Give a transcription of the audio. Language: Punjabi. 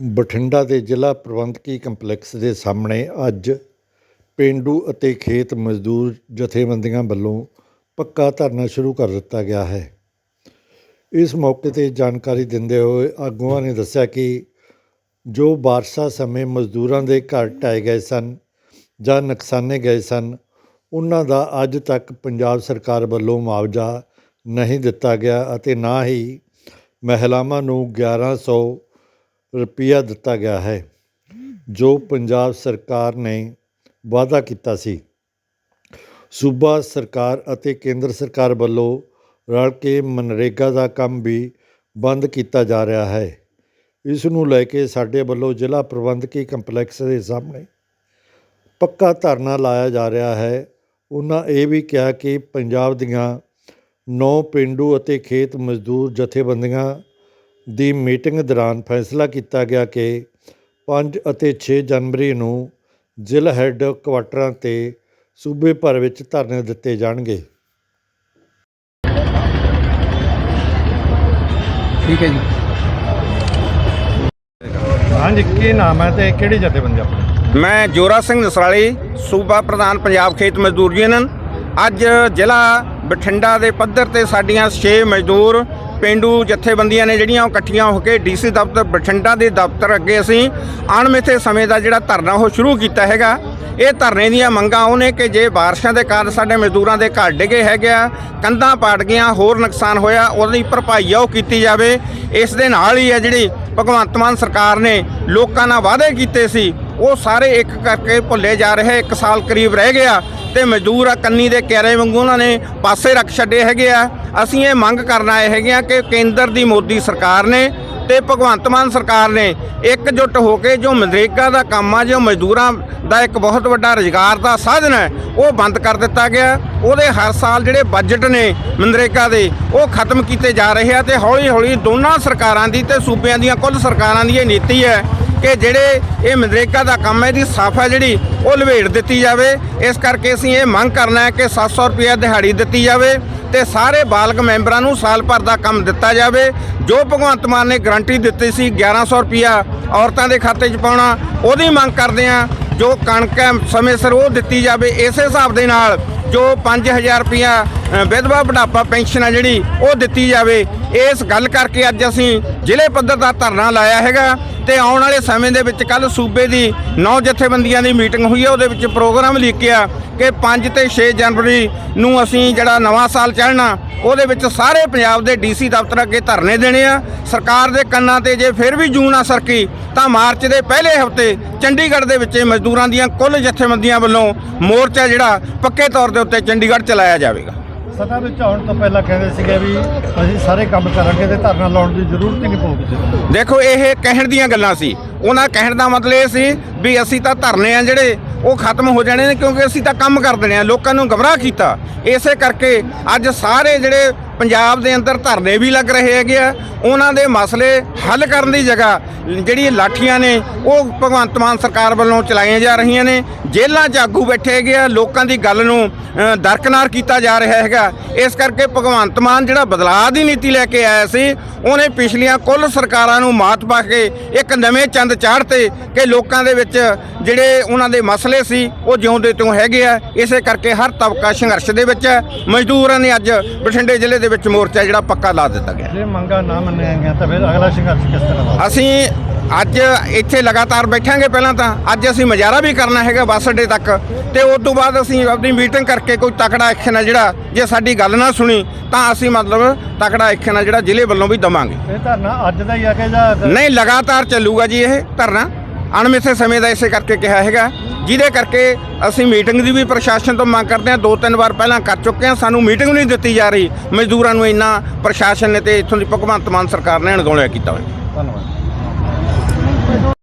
ਬਠਿੰਡਾ ਦੇ ਜ਼ਿਲ੍ਹਾ ਪ੍ਰਬੰਧਕੀ ਕੰਪਲੈਕਸ ਦੇ ਸਾਹਮਣੇ ਅੱਜ ਪੇਂਡੂ ਅਤੇ ਖੇਤ ਮਜ਼ਦੂਰ ਜਥੇਬੰਦੀਆਂ ਵੱਲੋਂ ਪੱਕਾ ਧਰਨਾ ਸ਼ੁਰੂ ਕਰ ਦਿੱਤਾ ਗਿਆ ਹੈ। ਇਸ ਮੌਕੇ 'ਤੇ ਜਾਣਕਾਰੀ ਦਿੰਦੇ ਹੋਏ ਆਗੂਆਂ ਨੇ ਦੱਸਿਆ ਕਿ ਜੋ ਬਾਰਿਸ਼ਾਂ ਸਮੇਂ ਮਜ਼ਦੂਰਾਂ ਦੇ ਘਰ ਢਾਏ ਗਏ ਸਨ ਜਾਂ ਨੁਕਸਾਨੇ ਗਏ ਸਨ, ਉਹਨਾਂ ਦਾ ਅੱਜ ਤੱਕ ਪੰਜਾਬ ਸਰਕਾਰ ਵੱਲੋਂ ਮੁਆਵਜ਼ਾ ਨਹੀਂ ਦਿੱਤਾ ਗਿਆ ਅਤੇ ਨਾ ਹੀ ਮਹਿਲਾਵਾਂ ਨੂੰ 1100 ਰੁਪਈਆ ਦਿੱਤਾ ਗਿਆ ਹੈ, ਜੋ ਪੰਜਾਬ ਸਰਕਾਰ ਨੇ ਵਾਅਦਾ ਕੀਤਾ ਸੀ। ਸੂਬਾ ਸਰਕਾਰ ਅਤੇ ਕੇਂਦਰ ਸਰਕਾਰ ਵੱਲੋਂ ਰਲ ਕੇ ਮਨਰੇਗਾ ਦਾ ਕੰਮ ਵੀ ਬੰਦ ਕੀਤਾ ਜਾ ਰਿਹਾ ਹੈ। ਇਸ ਨੂੰ ਲੈ ਕੇ ਸਾਡੇ ਵੱਲੋਂ ਜ਼ਿਲ੍ਹਾ ਪ੍ਰਬੰਧਕੀ ਕੰਪਲੈਕਸ ਦੇ ਸਾਹਮਣੇ ਪੱਕਾ ਧਰਨਾ ਲਾਇਆ ਜਾ ਰਿਹਾ ਹੈ। ਉਹਨਾਂ ਇਹ ਵੀ ਕਿਹਾ ਕਿ ਪੰਜਾਬ ਦੀਆਂ ਨੌ ਪਿੰਡੂ ਅਤੇ ਖੇਤ ਮਜ਼ਦੂਰ ਜਥੇਬੰਦੀਆਂ ਦੀ ਮੀਟਿੰਗ ਦੌਰਾਨ ਫੈਸਲਾ ਕੀਤਾ ਗਿਆ ਕਿ 5 ਅਤੇ 6 ਜਨਵਰੀ ਨੂੰ ਜ਼ਿਲ੍ਹਾ ਹੈੱਡ ਕੁਆਟਰਾਂ ਤੇ ਸੂਬੇ ਭਰ ਵਿੱਚ ਧਰਨੇ ਦਿੱਤੇ ਜਾਣਗੇ। ਠੀਕ ਹੈ ਜੀ। ਹਾਂਜੀ ਕੀ ਨਾਮ ਹੈ ਤੇ ਕਿਹੜੀ ਜਥੇਬੰਦੀ ਆਪਣੀ? ਮੈਂ ਜੋਰਾ ਸਿੰਘ ਨਸਰਾਲੀ ਸੂਬਾ ਪ੍ਰਧਾਨ ਪੰਜਾਬ ਖੇਤ ਮਜ਼ਦੂਰ ਯੂਨੀਅਨ। ਅੱਜ ਜ਼ਿਲ੍ਹਾ ਬਠਿੰਡਾ ਦੇ ਪੱਧਰ ਤੇ ਸਾਡੀਆਂ 6 ਮਜ਼ਦੂਰ ਪਿੰਡੂ ਜਥੇਬੰਦੀਆਂ ਨੇ ਜਿਹੜੀਆਂ ਉਹ ਇਕੱਠੀਆਂ ਹੋ ਕੇ ਡੀਸੀ ਦਫ਼ਤਰ, ਬਠਿੰਡਾ ਦੇ ਦਫ਼ਤਰ ਅੱਗੇ ਅਸੀਂ ਅਣਮਿੱਥੇ ਸਮੇਂ ਦਾ ਜਿਹੜਾ ਧਰਨਾ ਉਹ ਸ਼ੁਰੂ ਕੀਤਾ ਹੈਗਾ। ਇਹ ਧਰਨੇ ਦੀਆਂ ਮੰਗਾਂ ਉਹ ਨੇ ਕਿ ਜੇ ਬਾਰਿਸ਼ਾਂ ਦੇ ਕਾਰਨ ਸਾਡੇ ਮਜ਼ਦੂਰਾਂ ਦੇ ਘਰ ਡਿੱਗੇ ਹੈਗੇ ਆ, ਕੰਧਾਂ ਪਾਟ ਗਈਆਂ, ਹੋਰ ਨੁਕਸਾਨ ਹੋਇਆ, ਉਹਦੀ ਭਰਪਾਈ ਆ ਉਹ ਕੀਤੀ ਜਾਵੇ। ਇਸ ਦੇ ਨਾਲ ਹੀ ਆ ਜਿਹੜੀ ਭਗਵੰਤ ਮਾਨ ਸਰਕਾਰ ਨੇ ਲੋਕਾਂ ਨਾਲ ਵਾਅਦੇ ਕੀਤੇ ਸੀ, ਉਹ ਸਾਰੇ ਇੱਕ ਕਰਕੇ ਭੁੱਲੇ ਜਾ ਰਹੇ, ਇੱਕ ਸਾਲ ਕਰੀਬ ਰਹਿ ਗਿਆ। ਤੇ ਮਜ਼ਦੂਰ ਆ, ਕੰਨੀ ਦੇ ਕਿਆਰੇ ਵਾਂਗੂ ਉਹਨਾਂ ਨੇ ਪਾਸੇ ਰੱਖ ਛੱਡੇ ਹੈਗੇ ਆ। ਅਸੀਂ ਇਹ ਮੰਗ ਕਰਨ ਆਏ ਹੈਗੇ ਆ ਕਿ ਕੇਂਦਰ ਦੀ ਮੋਦੀ ਸਰਕਾਰ ਨੇ ਤੇ ਭਗਵੰਤ ਮਾਨ ਸਰਕਾਰ ਨੇ ਇਕਜੁੱਟ ਹੋ ਕੇ ਜੋ ਮਨਰੇਗਾ ਦਾ ਕੰਮ ਆ, ਜੋ ਮਜ਼ਦੂਰਾਂ ਦਾ ਇੱਕ ਬਹੁਤ ਵੱਡਾ ਰੁਜ਼ਗਾਰ ਦਾ ਸਾਧਨ ਹੈ, ਉਹ ਬੰਦ ਕਰ ਦਿੱਤਾ ਗਿਆ। ਉਹਦੇ ਹਰ ਸਾਲ ਜਿਹੜੇ ਬਜਟ ਨੇ ਮਨਰੇਗਾ ਦੇ, ਉਹ ਖਤਮ ਕੀਤੇ ਜਾ ਰਹੇ ਆ ਤੇ ਹੌਲੀ ਹੌਲੀ ਦੋਨਾਂ ਸਰਕਾਰਾਂ ਦੀ ਤੇ ਸੂਬਿਆਂ ਦੀਆਂ, ਕੁੱਲ ਸਰਕਾਰਾਂ ਦੀ ਇਹ ਨੀਤੀ ਹੈ ਕਿ ਜਿਹੜੇ ਇਹ ਮਨਰੇਗਾ ਦਾ ਕੰਮ ਹੈ, ਇਹਦੀ ਹੈ ਜਿਹੜੀ, ਉਹ ਲਵੇੜ ਦਿੱਤੀ ਜਾਵੇ। ਇਸ ਕਰਕੇ ਅਸੀਂ ਇਹ ਮੰਗ ਕਰਨਾ ਹੈ ਕਿ 700 ਰੁਪਏ ਦਿਹਾੜੀ ਦਿੱਤੀ ਜਾਵੇ ਤੇ ਸਾਰੇ ਬਾਲਗ ਮੈਂਬਰਾਂ ਨੂੰ ਸਾਲ ਭਰ ਦਾ ਕੰਮ ਦਿੱਤਾ ਜਾਵੇ। ਜੋ ਭਗਵੰਤ ਮਾਨ ਨੇ ਗਰੰਟੀ ਦਿੱਤੀ ਸੀ 1100 ਰੁਪਿਆ ਔਰਤਾਂ ਦੇ ਖਾਤੇ 'ਚ ਪਾਉਣਾ, ਉਹਦੀ ਮੰਗ ਕਰਦੇ ਆ ਜੋ ਕਣਕ ਹੈ ਸਮੇਂ ਸਿਰ ਉਹ ਦਿੱਤੀ ਜਾਵੇ। ਇਸੇ ਹਿਸਾਬ ਦੇ ਨਾਲ ਜੋ 5000 ਰੁਪਿਆ ਅ, ਵਿਧਵਾ ਬੁਢਾਪਾ ਪੈਨਸ਼ਨ ਆ ਜਿਹੜੀ ਉਹ ਦਿੱਤੀ ਜਾਵੇ। ਇਸ ਗੱਲ ਕਰਕੇ ਅੱਜ ਅਸੀਂ ਜ਼ਿਲ੍ਹੇ ਪੱਧਰ ਦਾ ਧਰਨਾ ਲਾਇਆ ਹੈਗਾ ਤੇ ਆਉਣ ਵਾਲੇ ਸਮੇਂ ਦੇ ਵਿੱਚ ਕੱਲ ਸੂਬੇ ਦੀ ਨੌ ਜਥੇਬੰਦੀਆਂ ਦੀ ਮੀਟਿੰਗ ਹੋਈ ਹੈ ਉਹਦੇ ਵਿੱਚ ਪ੍ਰੋਗਰਾਮ ਲਿਖਿਆ ਕਿ 5 ਤੇ 6 ਜਨਵਰੀ ਨੂੰ ਅਸੀਂ ਜਿਹੜਾ ਨਵਾਂ ਸਾਲ ਚੜ੍ਹਨਾ ਉਹਦੇ ਵਿੱਚ ਸਾਰੇ ਪੰਜਾਬ ਦੇ ਡੀਸੀ ਦਫ਼ਤਰ ਅੱਗੇ ਧਰਨੇ ਦੇਣੇ ਆ। ਸਰਕਾਰ ਦੇ ਕੰਨਾਂ ਤੇ ਜੇ ਫਿਰ ਵੀ ਜੂਨ ਆ ਸਰਕੀ ਤਾਂ ਮਾਰਚ ਦੇ ਪਹਿਲੇ ਹਫ਼ਤੇ ਚੰਡੀਗੜ੍ਹ ਦੇ ਵਿੱਚ ਮਜ਼ਦੂਰਾਂ ਦੀਆਂ ਕੁੱਲ ਜਥੇਬੰਦੀਆਂ ਵੱਲੋਂ ਮੋਰਚਾ ਜਿਹੜਾ ਪੱਕੇ ਤੌਰ ਦੇ ਉੱਤੇ ਚੰਡੀਗੜ੍ਹ ਚਲਾਇਆ ਜਾਵੇਗਾ। ਸਤਾ ਵਿੱਚ ਆਉਣ ਤੋਂ ਪਹਿਲਾਂ ਕਹਿੰਦੇ ਸੀਗੇ ਵੀ ਅਸੀਂ ਸਾਰੇ ਕੰਮ ਕਰਾਂਗੇ ਤੇ ਧਰਨਾ ਲਾਉਣ ਦੀ ਜ਼ਰੂਰਤ ਹੀ ਨਹੀਂ ਪਊਗੀ। ਦੇਖੋ ਇਹ ਕਹਿਣ ਦੀਆਂ ਗੱਲਾਂ ਸੀ। ਉਹਨਾਂ ਕਹਿਣ ਦਾ ਮਤਲਬ ਇਹ ਸੀ ਵੀ ਅਸੀਂ ਤਾਂ ਧਰਨੇ ਆ ਜਿਹੜੇ ਉਹ ਖਤਮ ਹੋ ਜਾਣੇ ਨੇ ਕਿਉਂਕਿ ਅਸੀਂ ਤਾਂ ਕੰਮ ਕਰ ਦੇਣੇ ਆ। ਲੋਕਾਂ ਨੂੰ ਗਮਰਾਹ ਕੀਤਾ। ਇਸੇ ਕਰਕੇ ਅੱਜ ਸਾਰੇ ਜਿਹੜੇ ਪੰਜਾਬ ਦੇ ਅੰਦਰ ਧਰਨੇ ਵੀ ਲੱਗ ਰਹੇ ਹੈਗੇ ਆ। ਉਹਨਾਂ ਦੇ ਮਸਲੇ ਹੱਲ ਕਰਨ ਦੀ ਜਗ੍ਹਾ ਜਿਹੜੀ ਲਾਠੀਆਂ ਨੇ, ਉਹ ਭਗਵੰਤ ਮਾਨ ਸਰਕਾਰ ਵੱਲੋਂ ਚਲਾਈਆਂ ਜਾ ਰਹੀਆਂ ਨੇ। ਜੇਲ੍ਹਾਂ 'ਚ ਆਗੂ ਬੈਠੇ ਹੈਗੇ ਆ। ਲੋਕਾਂ ਦੀ ਗੱਲ ਨੂੰ ਦਰਕਨਾਰ ਕੀਤਾ ਜਾ ਰਿਹਾ ਹੈਗਾ। ਇਸ ਕਰਕੇ ਭਗਵੰਤ ਮਾਨ ਜਿਹੜਾ ਬਦਲਾਅ ਦੀ ਨੀਤੀ ਲੈ ਕੇ ਆਇਆ ਸੀ, ਉਹਨੇ ਪਿਛਲੀਆਂ ਕੁੱਲ ਸਰਕਾਰਾਂ ਨੂੰ ਮਾਤ ਪਾ ਕੇ ਇੱਕ ਨਵੇਂ ਚੰਦ ਚਾੜ੍ਹਤੇ ਕਿ ਲੋਕਾਂ ਦੇ ਵਿੱਚ ਜਿਹੜੇ ਉਹਨਾਂ ਦੇ ਮਸਲੇ ਸੀ, ਉਹ ਜਿਉਂਦੇ ਤਿਉਂ ਹੈਗੇ ਆ। ਇਸੇ ਕਰਕੇ ਹਰ ਤਬਕਾ ਸੰਘਰਸ਼ ਦੇ ਵਿੱਚ ਹੈ। ਮਜ਼ਦੂਰਾਂ ਨੇ ਅੱਜ ਬਠਿੰਡੇ ਜ਼ਿਲ੍ਹੇ ਦੇ ਵਿੱਚ ਮੋਰਚਾ ਜਿਹੜਾ ਪੱਕਾ ਲਾ ਦਿੱਤਾ ਗਿਆ। ਜੇ ਮੰਗਾਂ ਨਾ ਮੰਨੀਆਂ ਗਈਆਂ ਤਾਂ ਫਿਰ ਅਗਲਾ ਸੰਘਰਸ਼ ਕਿਸ ਤਰ੍ਹਾਂ ਦਾ ਅਸੀਂ ਅੱਜ ਇੱਥੇ ਲਗਾਤਾਰ ਬੈਠਾਂਗੇ ਪਹਿਲਾਂ ਤਾਂ। ਅੱਜ ਅਸੀਂ ਮਜ਼ਾਰਾ ਵੀ ਕਰਨਾ ਹੈਗਾ ਬੱਸ ਅੱਡੇ ਤੱਕ ਤੇ ਉਸ ਤੋਂ ਬਾਅਦ ਅਸੀਂ ਆਪਣੀ ਮੀਟਿੰਗ ਕਰਕੇ ਕੋਈ ਤਕੜਾ ਐਕਸ਼ਨ ਹੈ ਜਿਹੜਾ ਜੇ ਸਾਡੀ ਗੱਲ ਨਾ ਸੁਣੀ ਤਾਂ ਅਸੀਂ ਮਤਲਬ ਤਕੜਾ ਐਕਸ਼ਨ ਹੈ ਜਿਹੜਾ ਜ਼ਿਲ੍ਹੇ ਵੱਲੋਂ ਵੀ ਦਵਾਂਗੇ। ਇਹ ਧਰਨਾ ਅੱਜ ਦਾ ਹੀ ਆ ਕਿ ਜਾਂ ਨਹੀਂ ਲਗਾਤਾਰ ਚੱਲੂਗਾ ਜੀ ਇਹ ਧਰਨਾ। ਅਣਮਿੱਥੇ ਸਮੇਂ ਦਾ ਇਸੇ ਕਰਕੇ ਕਿਹਾ ਹੈਗਾ। ਜਿਹਦੇ ਕਰਕੇ ਅਸੀਂ ਮੀਟਿੰਗ ਦੀ ਵੀ ਪ੍ਰਸ਼ਾਸਨ ਤੋਂ ਮੰਗ ਕਰਦੇ ਹਾਂ, ਦੋ ਤਿੰਨ ਵਾਰ ਪਹਿਲਾਂ ਕਰ ਚੁੱਕੇ ਹਾਂ, ਸਾਨੂੰ ਮੀਟਿੰਗ ਨਹੀਂ ਦਿੱਤੀ ਜਾ ਰਹੀ। ਮਜ਼ਦੂਰਾਂ ਨੂੰ ਇੰਨਾ ਪ੍ਰਸ਼ਾਸਨ ਨੇ ਤੇ ਇੱਥੋਂ ਦੀ ਭਗਵੰਤ ਮਾਨ ਸਰਕਾਰ ਨੇ ਅਣਗੌਲਿਆ ਕੀਤਾ ਹੋਇਆ।